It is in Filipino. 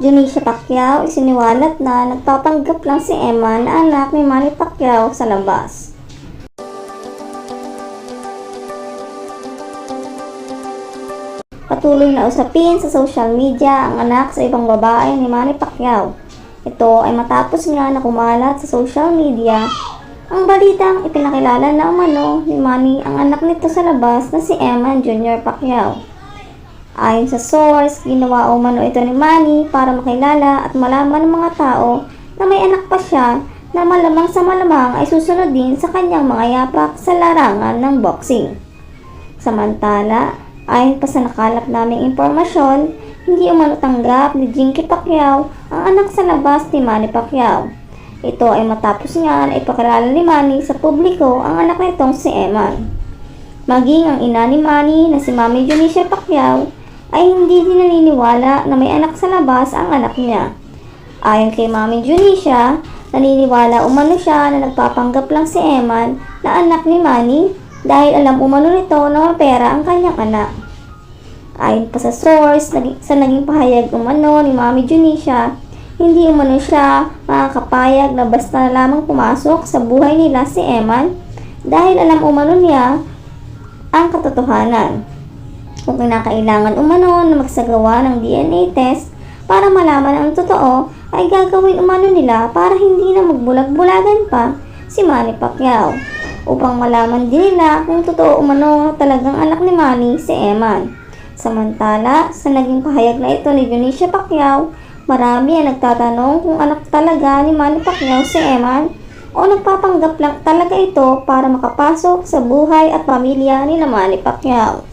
Junicia Pacquiao isiniwalat na nagpapanggap lang si Emma na anak ni Manny Pacquiao sa labas. Patuloy na usapin sa social media ang anak sa ibang babae ni Manny Pacquiao. Ito ay matapos nga na kumalat sa social media ang balitang ipinakilala na umano ni Manny ang anak nito sa labas na si Eman Jr. Pacquiao. Ayon sa source, ginawa umano ito ni Manny para makilala at malaman ng mga tao na may anak pa siya na malamang sa malamang ay susunod din sa kanyang mga yapak sa larangan ng boxing. Samantala, ayon pa sa nakalap naming impormasyon, hindi umano tanggap ni Jinky Pacquiao ang anak sa labas ni Manny Pacquiao. Ito ay matapos nga na ipakilala ni Manny sa publiko ang anak nitong si Eman. Maging ang ina ni Manny na si Mami Junicia Pacquiao ay hindi din naniniwala na may anak sa labas ang anak niya. Ayon kay Mami Junicia, naniniwala umano siya na nagpapanggap lang si Eman na anak ni Manny dahil alam umano nito na pera ang kanyang anak. Ayon pa sa source, sa naging pahayag umano ni Mami Junicia, hindi umano siya makakapayag na basta na lamang pumasok sa buhay nila si Eman dahil alam umano niya ang katotohanan. Kung kinakailangan umano na magsagawa ng DNA test para malaman ang totoo, ay gagawin umano nila para hindi na magbulag-bulagan pa si Manny Pacquiao upang malaman din nila kung totoo umano talagang anak ni Manny si Eman. Samantala, sa naging pahayag na ito ni Junicia Pacquiao, marami ang nagtatanong kung anak talaga ni Manny Pacquiao si Eman o nagpapanggap lang talaga ito para makapasok sa buhay at pamilya ni Manny Pacquiao.